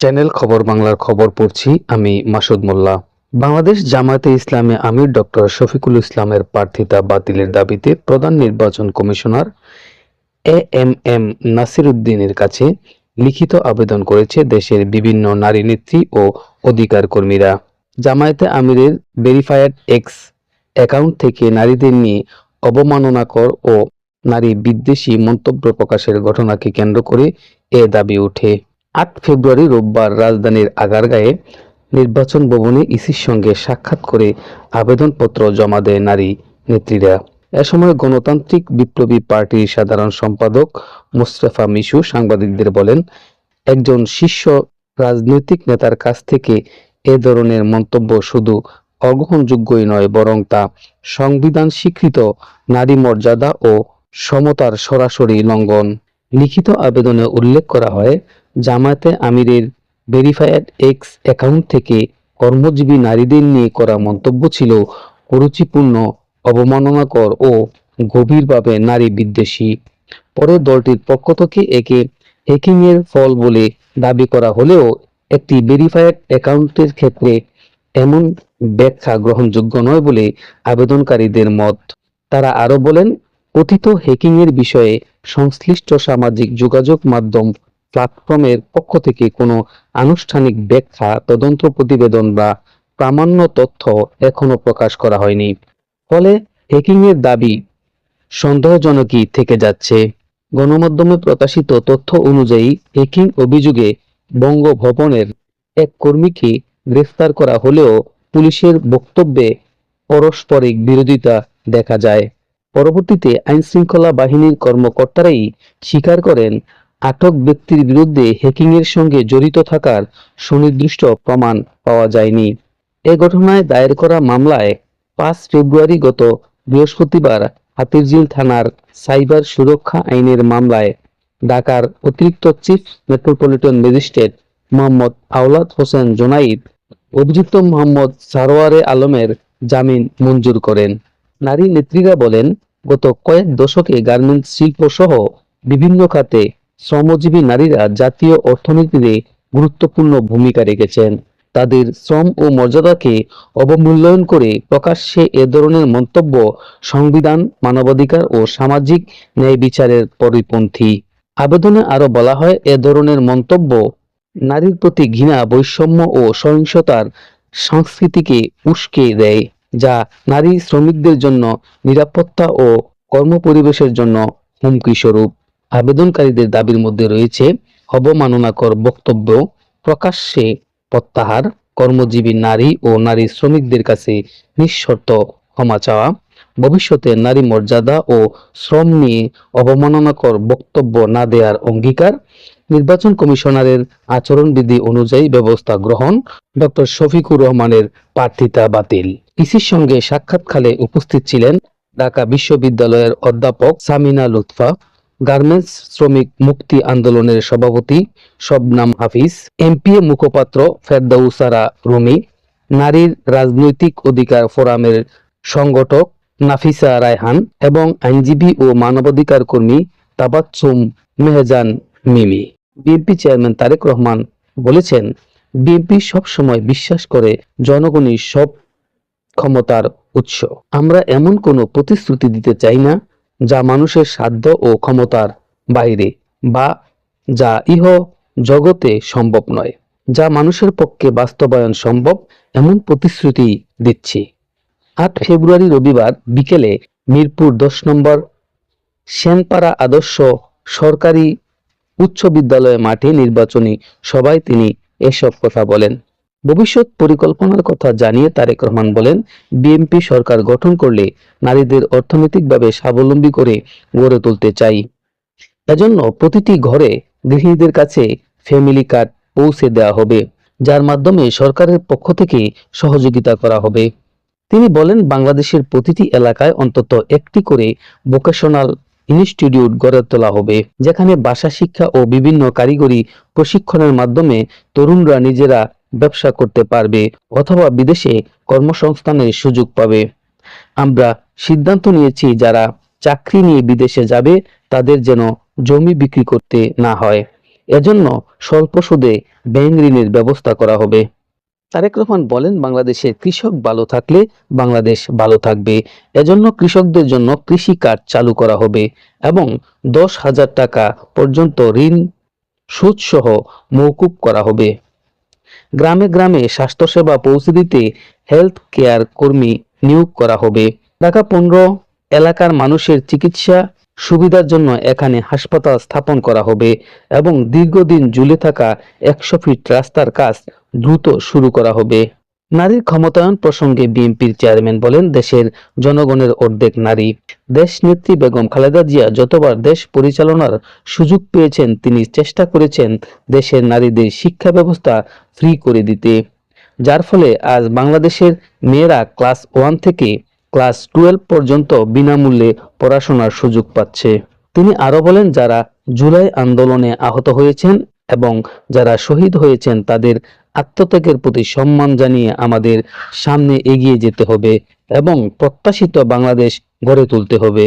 Channel খবর বাংলার খবর পড়ছি আমি মাসুদ মোল্লা। বাংলাদেশ জামায়াতে ইসলামে আমির ডক্টর শফিকুল ইসলামের প্রার্থিতা বাতিলের দাবিতে প্রধান নির্বাচন commissioner A M M Nasir উদ্দিনের কাছে লিখিত আবেদন করেছে দেশের বিভিন্ন নারী নেত্রী ও অধিকার কর্মীরা। জামায়াতে আমিরের ভেরিফায়েড এক্স অ্যাকাউন্ট থেকে নারীদের নিয়ে অবমাননাকর ও নারী বিদ্বেষী মন্তব্য প্রকাশের ঘটনাকে কেন্দ্র করে এ দাবি ওঠে। আট ফেব্রুয়ারি রোববার রাজধানীর আগারগাঁয়ে নির্বাচন ভবনে ইসির সঙ্গে সাক্ষাৎ করে আবেদনপত্র জমা দেয় নারী নেত্রীরা। এ সময় গণতান্ত্রিক বিপ্লবী পার্টির সাধারণ সম্পাদক মোস্তফা মিশু সাংবাদিকদের বলেন, একজন শীর্ষ রাজনৈতিক নেতার কাছ থেকে এ ধরনের মন্তব্য শুধু অগ্রহণযোগ্যই নয়, বরং তা সংবিধান স্বীকৃত নারী মর্যাদা ও সমতার সরাসরি লঙ্ঘন। লিখিত আবেদনে উল্লেখ করা হয়, জামায়াতে আমিরের ভেরিফায়েড এক্স অ্যাকাউন্ট থেকে কর্মজীবী নারীদের নিয়ে করা মন্তব্য ছিল কুরুচিপূর্ণ, অবমাননাকর ও গভীরভাবে নারী বিদ্বেষী। পরে দলটির পক্ষ থেকে একে হ্যাকিং এর ফল বলে দাবি করা হলেও একটি ভেরিফায়েড অ্যাকাউন্টের ক্ষেত্রে এমন ব্যাখ্যা গ্রহণযোগ্য নয় বলে আবেদনকারীদের মত। তারা আরও বলেন, কথিত হ্যাকিং এর বিষয়ে সংশ্লিষ্ট সামাজিক যোগাযোগ মাধ্যম প্ল্যাটফর্মের পক্ষ থেকে কোনো আনুষ্ঠানিক ব্যাখ্যা, তদন্ত প্রতিবেদন বা প্রামাণ্য তথ্য এখনও প্রকাশ করা হয়নি। ফলে হ্যাকিং এর দাবি সন্দেহজনকই থেকে যাচ্ছে। গণমাধ্যমে প্রকাশিত তথ্য অনুযায়ী হ্যাকিং অভিযোগে বঙ্গভবনের এক কর্মীকে গ্রেফতার করা হলেও পুলিশের বক্তব্যে পারস্পরিক বিরোধিতা দেখা যায়। পরবর্তীতে আইনশৃঙ্খলা বাহিনীর কর্মকর্তারাই স্বীকার করেন, আটক ব্যক্তির বিরুদ্ধে হ্যাকিং এর সঙ্গে জড়িত থাকার সুনির্দিষ্ট প্রমাণ পাওয়া যায়নি। এ ঘটনায় দায়ের করা মামলায় পাঁচ ফেব্রুয়ারি গত বৃহস্পতিবার হাতিরঝিল থানার সাইবার সুরক্ষা আইনের মামলায় ঢাকার অতিরিক্ত chief metropolitan magistrate Mohammad Aulad Hossain Junaid অভিযুক্ত মোহাম্মদ সারোয়ারে আলমের জামিন মঞ্জুর করেন। নারী নেত্রীরা বলেন, গত কয়েক দশকে গার্মেন্টস শিল্প সহ বিভিন্ন খাতে শ্রমজীবী নারীরা জাতীয় অর্থনীতিতে গুরুত্বপূর্ণ ভূমিকা রেখেছেন। তাদের শ্রম ও মর্যাদাকে অবমূল্যায়ন করে প্রকাশ্যে এ ধরনের মন্তব্য সংবিধান, মানবাধিকার ও সামাজিক ন্যায় বিচারের পরিপন্থী। আবেদনে আরও বলা হয়, এ ধরনের মন্তব্য নারীর প্রতি ঘৃণা, বৈষম্য ও সহিংসতার সংস্কৃতিকে উস্কে দেয়। যা নারী শ্রমিকদের জন্য নিরাপত্তা ও কর্মপরিবেশের জন্য হুমকি স্বরূপ। আবেদনকারীদের দাবির মধ্যে রয়েছে অবমাননাকর বক্তব্য প্রকাশ্যে প্রত্যাহার, কর্মজীবী নারী ও নারী শ্রমিকদের কাছে নিঃশর্ত ক্ষমা চাওয়া, ভবিষ্যতে নারী মর্যাদা ও শ্রম নিয়ে অবমাননাকর বক্তব্য না দেওয়ার অঙ্গীকার নির্বাচন কমিশনারের আচরণবিধি অনুযায়ী ব্যবস্থা গ্রহণ ডক্টর শফিকুর রহমানের প্রার্থিতা বাতিল। ইসির সঙ্গে সাক্ষাৎকালে উপস্থিত ছিলেন ঢাকা বিশ্ববিদ্যালয়ের অধ্যাপক সামিনা লুৎফা, গার্মেন্টস শ্রমিক মুক্তি আন্দোলনের সভাপতি শবনাম হাফিজ এমপিএ মুখপাত্র ফেরদাউসারা রুমি, নারীর রাজনৈতিক অধিকার ফোরামের সংগঠক নাফিসা রায়হান এবং আইনজীবী ও মানবাধিকার কর্মী তাবাচ্ছুম মেহজান মিমি। বিএনপি চেয়ারম্যান তারেক রহমান বলেছেন বিএনপি সবসময় বিশ্বাস করে জনগণই সব ক্ষমতার উৎস। আমরা এমন কোনো প্রতিশ্রুতি দিতে চাই না যা মানুষের সাধ্য ও ক্ষমতার বাইরে বা যা ইহ জগতে সম্ভব নয়, যা মানুষের পক্ষে বাস্তবায়ন সম্ভব এমন প্রতিশ্রুতি দিচ্ছি। আট ফেব্রুয়ারি রবিবার বিকেলে মিরপুর দশ নম্বর সেনপাড়া আদর্শ সরকারি উচ্চ বিদ্যালয় মাঠে নির্বাচনী সভায় তিনি এসব কথা বলেন। ভবিষ্যৎ পরিকল্পনার কথা জানিয়ে তারেক রহমান বলেন, বিএনপি সরকার গঠন করলে নারীদের অর্থনৈতিকভাবে স্বাবলম্বী করে গড়ে তুলতে চাই। এজন্য প্রতিটি ঘরে গৃহিণীদের কাছে ফ্যামিলি কার্ড পৌঁছে দেওয়া হবে, যার মাধ্যমে সরকারের পক্ষ থেকে সহযোগিতা করা হবে। তিনি বলেন, বাংলাদেশের প্রতিটি এলাকায় অন্তত একটি করে ভোকেশনাল ইনস্টিটিউট গড়ে তোলা হবে, যেখানে ভাষা, শিক্ষা ও বিভিন্ন কারিগরি প্রশিক্ষণের মাধ্যমে তরুণরা নিজেরা ব্যবসা করতে পারবে অথবা বিদেশে কর্মসংস্থানের সুযোগ পাবে। আমরা সিদ্ধান্ত নিয়েছি যারা চাকরি নিয়ে বিদেশে যাবে, তাদের যেন জমি বিক্রি করতে না হয়। এজন্য স্বল্প সুদে ব্যাংক ঋণের ব্যবস্থা করা হবে। তারেক রহমান বলেন বাংলাদেশের কৃষক ভালো থাকলে বাংলাদেশ ভালো থাকবে। এজন্য কৃষকদের জন্য কৃষি কার্ড চালু করা হবে এবং দশ হাজার টাকা পর্যন্ত ঋণ সুদসহ মৌকুব করা হবে। গ্রামে গ্রামে স্বাস্থ্যসেবা পৌঁছে দিতে হেলথ কেয়ার কর্মী নিয়োগ করা হবে। ঢাকা পনেরো এলাকার মানুষের চিকিৎসা সুবিধার জন্য এখানে হাসপাতাল স্থাপন করা হবে এবং দীর্ঘদিন ঝুলে থাকা একশো ফিট রাস্তার কাজ দ্রুত শুরু করা হবে। নারীর ক্ষমতায়ন প্রসঙ্গে বিএনপির চেয়ারম্যান বলেন, দেশের জনগণের অর্ধেক নারী। দেশ নেত্রী বেগম খালেদা জিয়া যতবার দেশ পরিচালনার সুযোগ পেয়েছেন, তিনি চেষ্টা করেছেন দেশের নারীদের শিক্ষা ব্যবস্থা ফ্রি করে দিতে। যার ফলে আজ বাংলাদেশের মেয়েরা ক্লাস ওয়ান থেকে ক্লাস টুয়েলভ পর্যন্ত বিনামূল্যে পড়াশোনার সুযোগ পাচ্ছে। তিনি আরও বলেন, যারা জুলাই আন্দোলনে আহত হয়েছেন এবং যারা শহীদ হয়েছেন, তাদের আত্মত্যাগের প্রতি সম্মান জানিয়ে আমাদের সামনে এগিয়ে যেতে হবে এবং প্রত্যাশিত বাংলাদেশ গড়ে তুলতে হবে।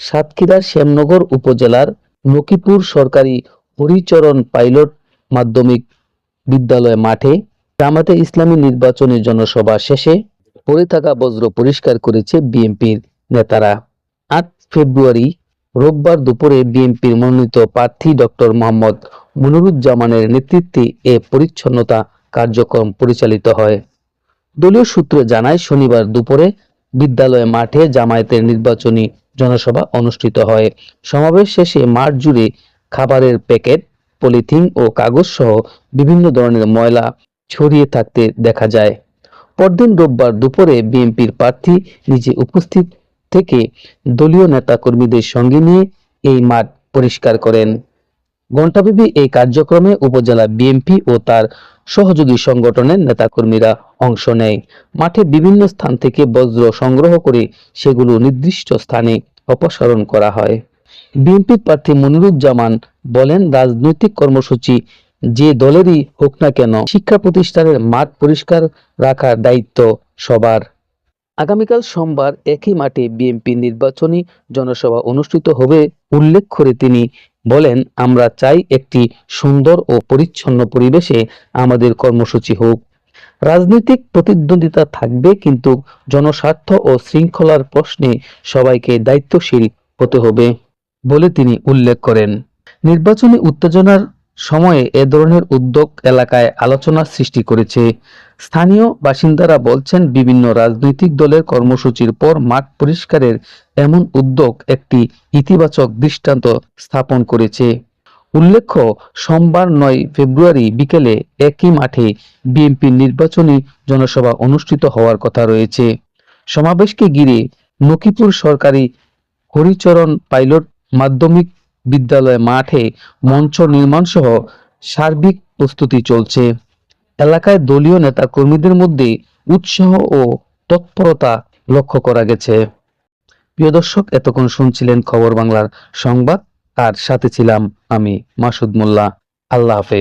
সাতক্ষীরার শ্যামনগর উপজেলার নকিপুর সরকারি হরিচরণ পাইলট মাধ্যমিক বিদ্যালয় মাঠে জামাতে ইসলামী নির্বাচনী জনসভা শেষে পড়ে থাকা বজ্র পরিষ্কার করেছে বিএনপির নেতারা। আট ফেব্রুয়ারি রোববার দুপুরে বিএনপির মনোনীত প্রার্থী ডক্টর মোহাম্মদ মনিরুজ্জামানের নেতৃত্বে এ পরিচ্ছন্নতা কার্যক্রম পরিচালিত হয়। দলীয় সূত্র জানায়, শনিবার দুপুরে বিদ্যালয় মাঠে জামায়াতের নির্বাচনী জনসভা অনুষ্ঠিত হয়। সমাবেশ শেষে মাঠ জুড়ে খাবারের প্যাকেট, পলিথিন ও কাগজ সহ বিভিন্ন ধরনের ময়লা ছড়িয়ে থাকতে দেখা যায়। পরদিন রোববার দুপুরে বিএনপির প্রার্থী নিজে উপস্থিত থেকে দলীয় নেতা কর্মীদের সঙ্গে নিয়ে এই মাঠ পরিষ্কার করেন। ঘণ্টাব্যাপী এই কার্যক্রমে উপজেলা বিএনপি ও তার সহযোগী সংগঠনের নেতাকর্মীরা অংশ নেয়। মাঠে বিভিন্ন স্থান থেকে বজ্র সংগ্রহ করে সেগুলো নির্দিষ্ট স্থানে অপসারণ করা হয়। বিএনপি প্রার্থী মনিরুজ্জামান বলেন, রাজনৈতিক কর্মসূচি যে দলেরই হোক না কেন শিক্ষা প্রতিষ্ঠানের মাঠ পরিষ্কার রাখার দায়িত্ব সবার। আগামীকাল সোমবার একই মাঠে বিএনপি নির্বাচনী জনসভা অনুষ্ঠিত হবে, উল্লেখ করে তিনি বলেন, আমরা চাই একটি সুন্দর ও পরিচ্ছন্ন পরিবেশে আমাদের কর্মসূচি হোক। রাজনৈতিক প্রতিদ্বন্দ্বিতা থাকবে, কিন্তু জনস্বার্থ ও শৃঙ্খলার প্রশ্নে সবাইকে দায়িত্বশীল হতে হবে বলে তিনি উল্লেখ করেন। নির্বাচনী উত্তেজনার সময়ে এ ধরনের উদ্যোগ এলাকায় আলোচনার সৃষ্টি করেছে। স্থানীয় বাসিন্দারা বলছেন, বিভিন্ন রাজনৈতিক দলের কর্মসূচির পর মাঠ পরিষ্কারের এমন উদ্যোগ একটি ইতিবাচক দৃষ্টান্ত স্থাপন করেছে। উল্লেখ্য, সোমবার নয় ফেব্রুয়ারি বিকেলে একই মাঠে বিএনপির নির্বাচনী জনসভা অনুষ্ঠিত হওয়ার কথা রয়েছে। সমাবেশকে ঘিরে নকিপুর সরকারি হরিচরণ পাইলট মাধ্যমিক বিদ্যালয় মাঠে মঞ্চ নির্মাণ সহ সার্বিক প্রস্তুতি চলছে। এলাকায় দলীয় নেতা কর্মীদের মধ্যে উৎসাহ ও তৎপরতা লক্ষ্য করা গেছে। প্রিয় দর্শক, এতক্ষণ শুনছিলেন খবর বাংলার সংবাদ। আর সাথে ছিলাম আমি মাসুদ মোল্লা। আল্লাহ হাফেজ।